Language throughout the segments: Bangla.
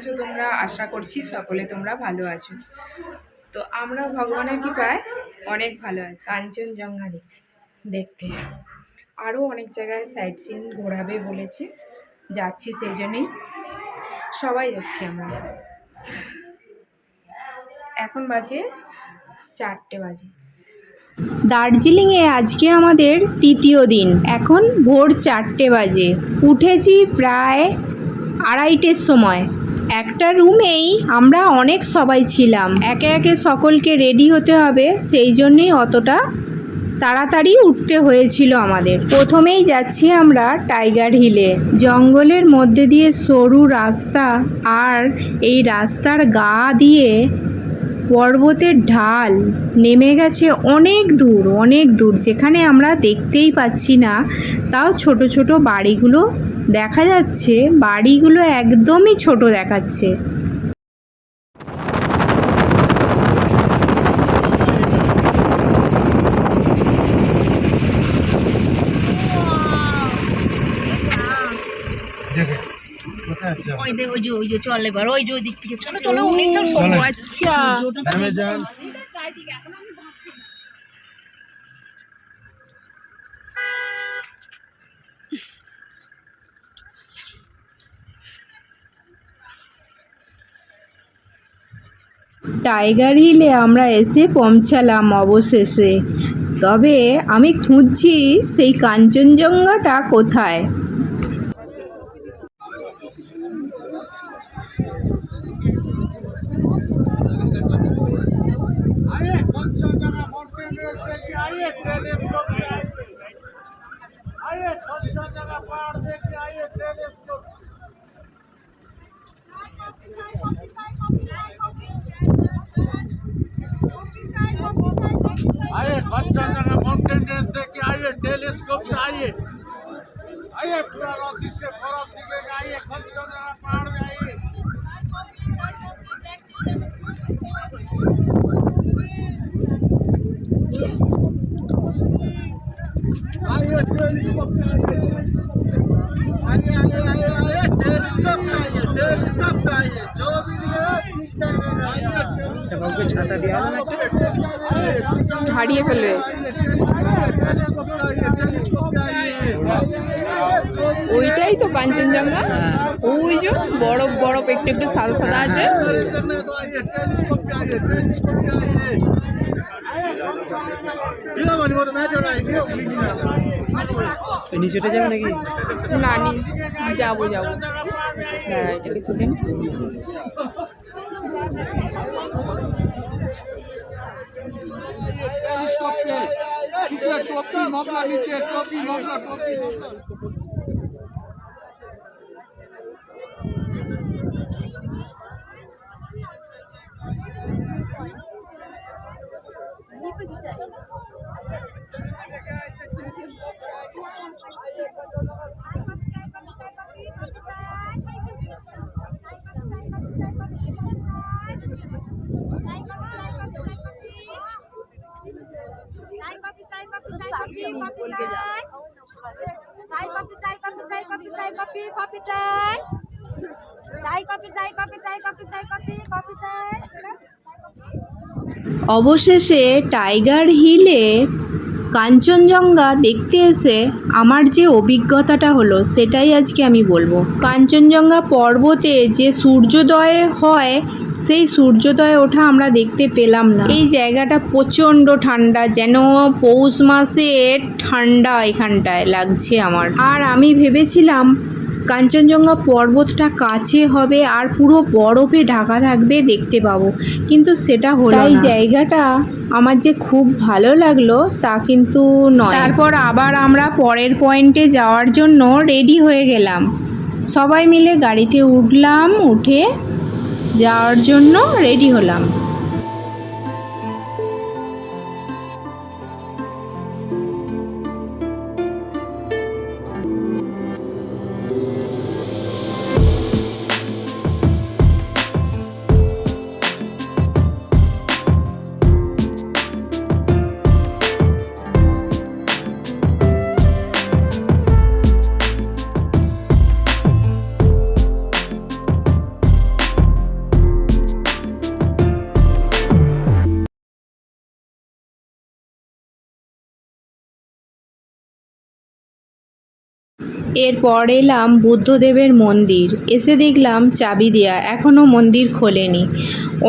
আছো তোমরা? আশা করছি সকলে তোমরা ভালো আছো। তো আমরা ভগবানের কৃপায় অনেক ভালো আছি। কাঞ্চনজঙ্ঘা দেখতে। দেখতে আরও অনেক জায়গায় সাইট সিন ঘোরাবে বলেছে। যাচ্ছি সেই জন্যেই সবাই যাচ্ছি আমরা। এখন বাজে চারটে বাজে। দার্জিলিংয়ে আজকে আমাদের তৃতীয় দিন। এখন ভোর চারটে বাজে। উঠেছি প্রায় আড়াইটের সময়। একটা রুমেই আমরা অনেক সবাই ছিলাম। একে একে সকলকে রেডি হতে হবে, সেই জন্যেই অতটা তাড়াতাড়ি উঠতে হয়েছিল আমাদের। প্রথমেই যাচ্ছি আমরা টাইগার হিলে। জঙ্গলের মধ্যে দিয়ে সরু রাস্তা আর এই রাস্তার গা দিয়ে পর্বতের ঢাল নেমে গেছে অনেক দূর অনেক দূর। যেখানে আমরা দেখতেই পাচ্ছি না, তাও ছোট ছোট বাড়িগুলো দেখা যাচ্ছে বাড়িগুলো একদমই ছোট দেখাচ্ছে। দেখে কোথায় আছে ওই দে ওই যে ওই যে চল এবার ওই যে ওই দিক থেকে চলো চলো অনেকটা চলো। আচ্ছা টাইগার হিলে আমরা এসে পৌঁছালাম অবশেষে। তবে আমি খুঁজছি সেই কাঞ্চনজঙ্ঘাটা কোথায়? कंचनजंगा माउंटेन रेंज देखिए आइए टेलीस्कोप से आइए। आइए, पूरा नदी से बर्फ़ दिखेगा आइए कंचनजंगा पहाड़ में आइए। आइए टेलीस्कोप आइए। आइए आइए आइए टेलीस्कोप आइए। ওকে ছাতা দেওয়া হলো ফেলবে। ওইটাই তো কাঞ্চনজঙ্ঘা ওই যে বরফ বরফ একটু একটু সাদা সাদা আছে। নিচেটা যাবে নাকি? না নি যাব যাব। দাঁড়া এটাকে তুলেন টপকে নিচে টপকি মামলা নিচে টপকি মামলা টপকি মামলা চাই কফি কফি চাই। চাই। চাই কফি চাই কফি চাই কফি কফি চাই। চাই কফি চাই কফি চাই কফি চাই কফি কফি চাই। অবশেষে টাইগার হিলে কাঞ্চনজঙ্ঘা দেখতে এসে আমার যে অভিজ্ঞতাটা হলো, সেটাই আজকে আমি বলব। কাঞ্চনজঙ্ঘা পর্বতে যে সূর্যোদয় হয়, সেই সূর্যোদয় ওঠা আমরা দেখতে পেলাম না। এই জায়গাটা প্রচণ্ড ঠান্ডা, যেন পৌষ মাসে ঠান্ডা এখানটায় লাগছে আমার। আর আমি ভেবেছিলাম কাঞ্চনজঙ্ঘা পর্বতটা কাছে হবে আর পুরো বরফে ঢাকা থাকবে দেখতে পাবো। কিন্তু সেটা হলো এই জায়গাটা আমার যে খুব ভালো লাগল তা কিন্তু নয়। তারপর আবার আমরা পরের পয়েন্টে যাওয়ার জন্য রেডি হয়ে গেলাম। সবাই মিলে গাড়িতে উঠলাম উঠে যাওয়ার জন্য রেডি হলাম। এরপর এলাম বুদ্ধদেবের মন্দির। এসে দেখলাম চাবি দেয়া এখনও মন্দির খোলেনি।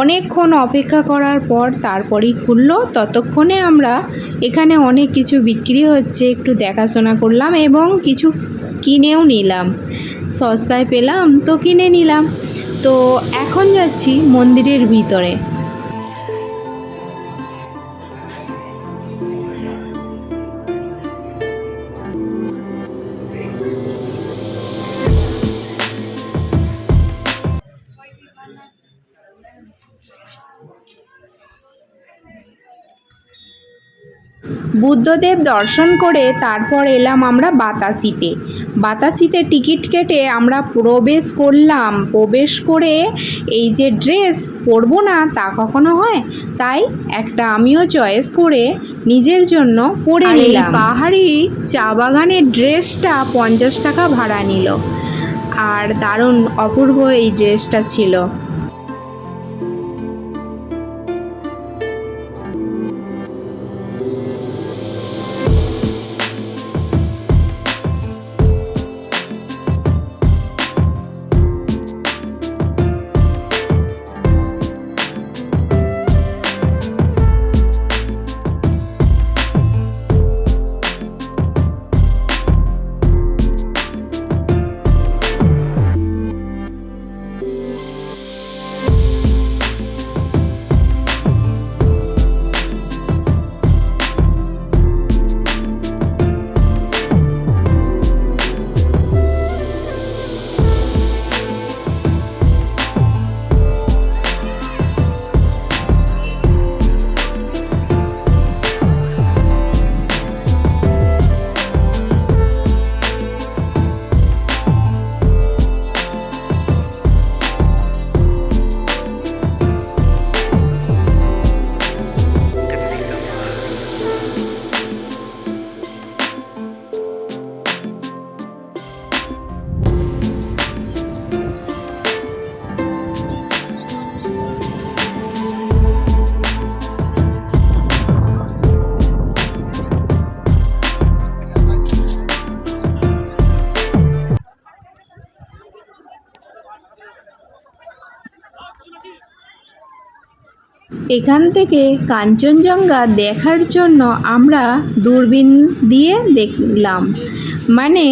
অনেকক্ষণ অপেক্ষা করার পর তারপরেই খুললো। ততক্ষণে আমরা এখানে অনেক কিছু বিক্রি হচ্ছে, একটু দেখাশোনা করলাম এবং কিছু কিনেও নিলাম। সস্তায় পেলাম, তো কিনে নিলাম। তো এখন যাচ্ছি মন্দিরের ভিতরে। বুদ্ধদেব দর্শন করে তারপর এলাম আমরা বাতাসিতে। বাতাসিতে টিকিট কেটে আমরা প্রবেশ করলাম। প্রবেশ করে এই যে ড্রেস পরবো না তা কখনো হয়? তাই একটা আমিও চয়েস করে নিজের জন্য পরে নিলাম। পাহাড়ি চা বাগানের ড্রেসটা পঞ্চাশ টাকা ভাড়া নিল। আর দারুণ অপূর্ব এই ড্রেসটা ছিল। এখান থেকে কাঞ্চনজঙ্ঘা দেখার জন্য আমরা দূরবীন দিয়ে দেখলাম। মানে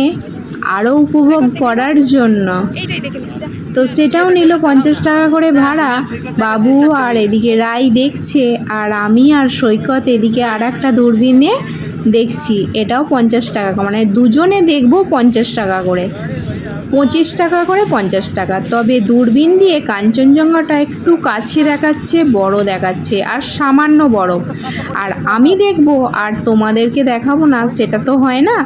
আরও উপভোগ করার জন্য। তো সেটাও নিল পঞ্চাশ টাকা করে ভাড়া। বাবু আর এদিকে রাই দেখছে আর আমি আর সৈকত এদিকে আর একটা দূরবীনে দেখছি। এটাও পঞ্চাশ টাকা মানে দুজনে দেখব পঞ্চাশ টাকা করে। পঁচিশ টাকা করে পঞ্চাশ টাকা। তবে দূরবীন দিয়ে কাঞ্চনজঙ্ঘাটা একটু কাছে দেখাচ্ছে, বড় দেখাচ্ছে, আর সামান্য বড়। আর আমি দেখব, আর তোমাদেরকে দেখাবো না, সেটা তো হয় না।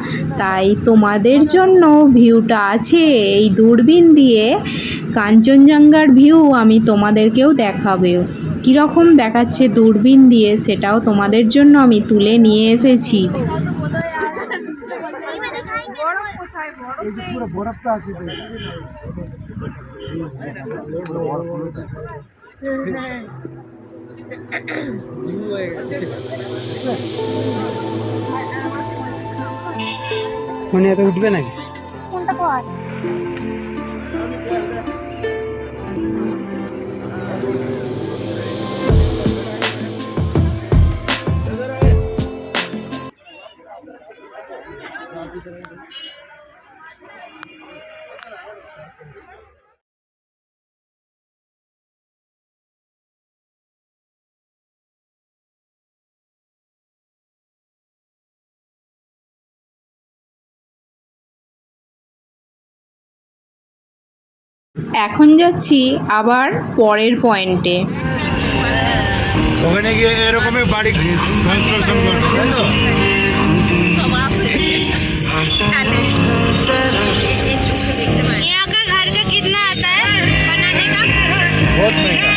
তাই তোমাদের জন্য ভিউটা আছে এই দূরবীন দিয়ে কাঞ্চনজঙ্ঘার ভিউ, আমি তোমাদেরকেও দেখাবে। কীরকম দেখাচ্ছে দূরবীন দিয়ে, সেটাও তোমাদের জন্য আমি তুলে নিয়ে এসেছি। এই যে পুরো বরফটা আছে মানে এত উঠবে নাকি? এখন যাচ্ছি আবার পরের পয়েন্টে ওখানে গিয়ে এরকমই বাড়ি কনস্ট্রাকশন করবে তাই তো यहाँ का घर का कितना आता है बनाने का बहुत महंगा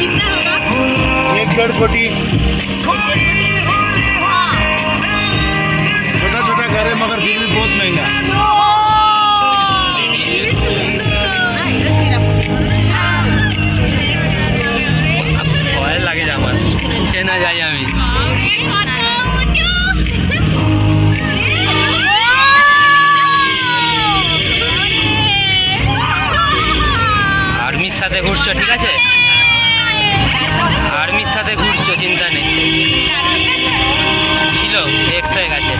कितना होगा एक डेढ़ कोटी छोटा छोटा घर है मगर फिर भी बहुत महंगा যাই আমি। আর্মির সাথে ঘুরছো, ঠিক আছে? আর্মির সাথে ঘুরছো, চিন্তা নেই। ছিল এক্স হয়ে গেছে।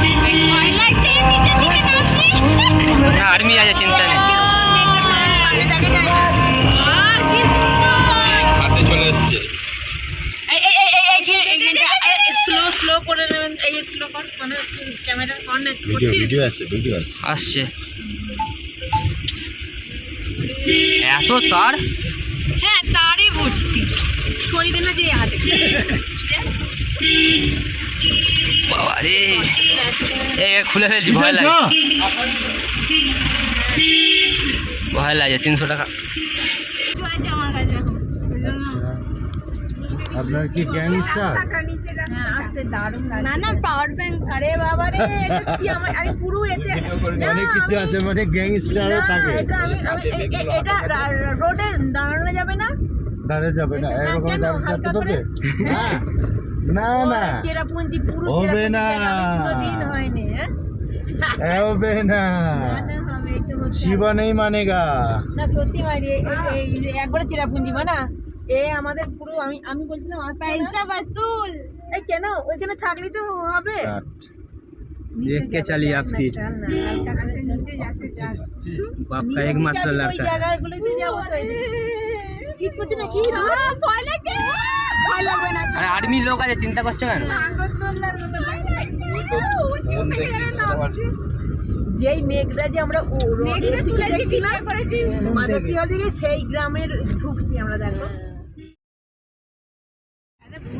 আর্মি আছে, চিন্তা নেই। হাতে চলে এসছে। স্লো করে নেবেন এই স্লো কর মানে ক্যামেরা অন করছিস ভিডিও আছে ভিডিও আছে। আসছে। এত তার? হ্যাঁ তারই ভর্তি। ছড়ি না যে হাতে। বাবা রে এ খুলে ফেলছি ভয় লাগে। ভয় লাগে তিনশো টাকা আছে আমার কাছে এখন ওই জন্য আপনার কি গ্যাংস্টার হ্যাঁ না না পাওয়ার ব্যাংক আরে বাবা রে আমার আরে পুরো এতে অনেক কিছু আছে মানে গ্যাংস্টারও না, থাকে। এটা আমি এটা রোডে দাঁড়ানো যাবে না? দাঁড়ে যাবে না এরকম দাঁড়াতে পারবে না না না। চেরাপুঞ্জি পুরো হবে না। জায়গা হয়নি হ্যাঁ? হবে না। না, না, হবে, এই তো হচ্ছে। শিবা নেই মানেগা। না সত্যি মারি একবারে চেরাপুঞ্জি মানা? এ আমাদের পুরো আমি আমি বলছিলাম আসবে না। পয়সা বসুল এই কেন ওইখানে থাকলে তো হবে देख के चलिए आप सीट চল না, হালকা করে চল। নিচে যাচ্ছে যাক बाप का নিচে एकमात्र যাবি তো ওই लड़का है জায়গাগুলোতে যাবো তো, এই যে। শীত করছে না কি ভয় লাগছে ভয় লাগবে না আরে আর্মি লোক আছে চিন্তা করছো কেন নাগরদোল্লার মতো লাগছে উঁচু থেকে যেন নামছে যেই মেঘটা যে আমরা ও রোডের মেঘটা দিকে তুলে দেখছি দিয়েছি না না করেছি মাদাসিয়া দিকে সেই গ্রামের ঢুকছি আমরা দেখো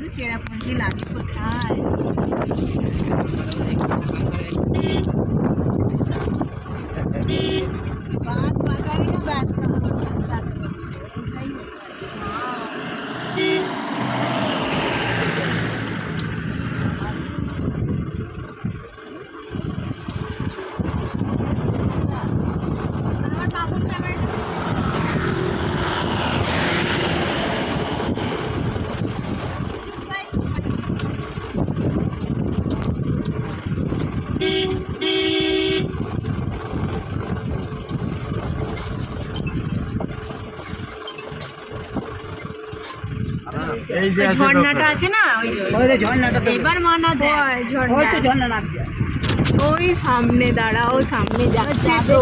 ఇప్పుడు చేరపుంజి లాగి కొత్తాయి బాగా బాగా బాగా ঝর্ণাটা আছে না ওই এবার মানা দেয় ঝর্ণা। ওই সামনে দাঁড়াও সামনে যাচ্ছে তো।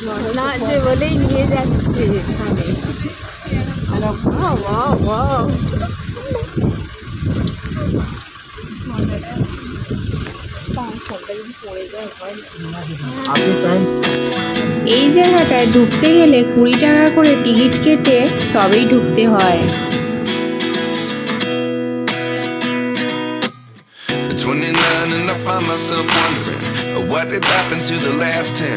ঝর্ণা আছে বলেই নিয়ে যাচ্ছে। এখানে এই জায়গাটায় ঢুকতে গেলে কুড়ি টাকা করে টিকিট কেটে তবেই ঢুকতে হয় At 29 and I find myself wondering uh, what did happen to the last 10.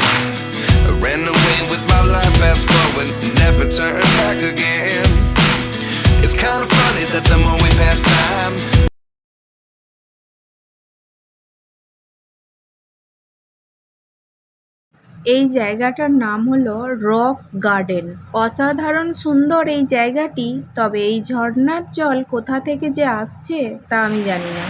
I ran away with my life, fast forward, never turn back again. It's kind of funny that the more we pass time, এই জায়গাটার নাম হল রক গার্ডেন। অসাধারণ সুন্দর এই জায়গাটি, তবে এই ঝর্ণার জল কোথা থেকে যে আসছে তা আমি জানি না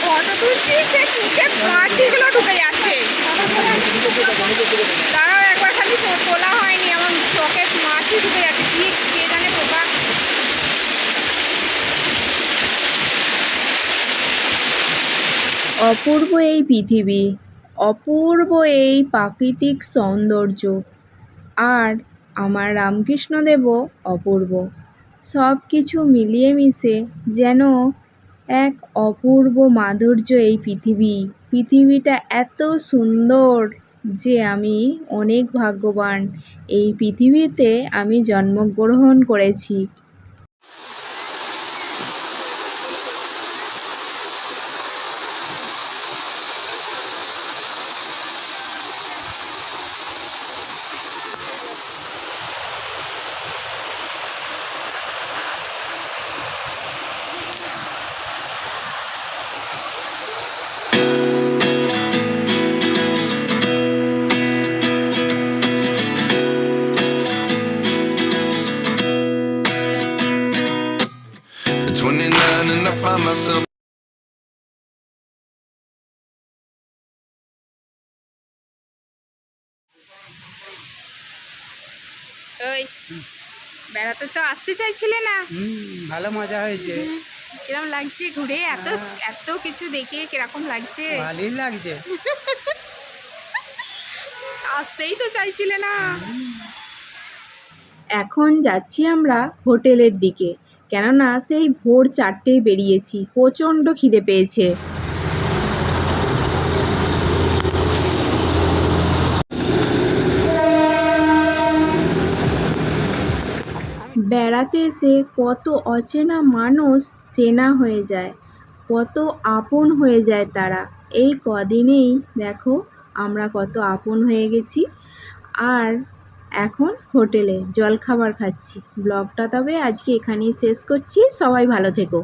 ফটো তুলছি সে নিচে মাছিগুলো ঢুকে যাচ্ছে তারাও একবার খালি তো- তোলা হয়নি আমার চোখে মাছি ঢুকে যাচ্ছে কি কে জানে পোকা অপূর্ব এই পৃথিবী, অপূর্ব এই প্রাকৃতিক সৌন্দর্য। আর আমার রামকৃষ্ণদেবও অপূর্ব। সব কিছু মিলিয়ে মিশে যেন এক অপূর্ব মাধুর্য এই পৃথিবী। পৃথিবীটা এত সুন্দর যে আমি অনেক ভাগ্যবান। এই পৃথিবীতে আমি জন্মগ্রহণ করেছি। Find myself. ওই বেড়াতে তো আসতে চাইছিলে না? ভালো মজা হয়েছে। কিরম লাগছে ঘুরে? এত এত কিছু দেখে কীরকম লাগছে? ভালোই লাগছে। আসতেই তো চাইছিলে না। এখন যাচ্ছি আমরা হোটেলের দিকে। কেননা সেই ভোর চারটেয় বেরিয়েছি। প্রচণ্ড খিদে পেয়েছে। বেড়াতে এসে কত অচেনা মানুষ চেনা হয়ে যায়, কত আপন হয়ে যায় তারা। এই কদিনেই দেখো আমরা কত আপন হয়ে গেছি। আর এখন হোটেলে জলখাবার খাচ্ছি। ব্লগটা তবে আজকে এখানেই শেষ করছি। সবাই ভালো থেকো।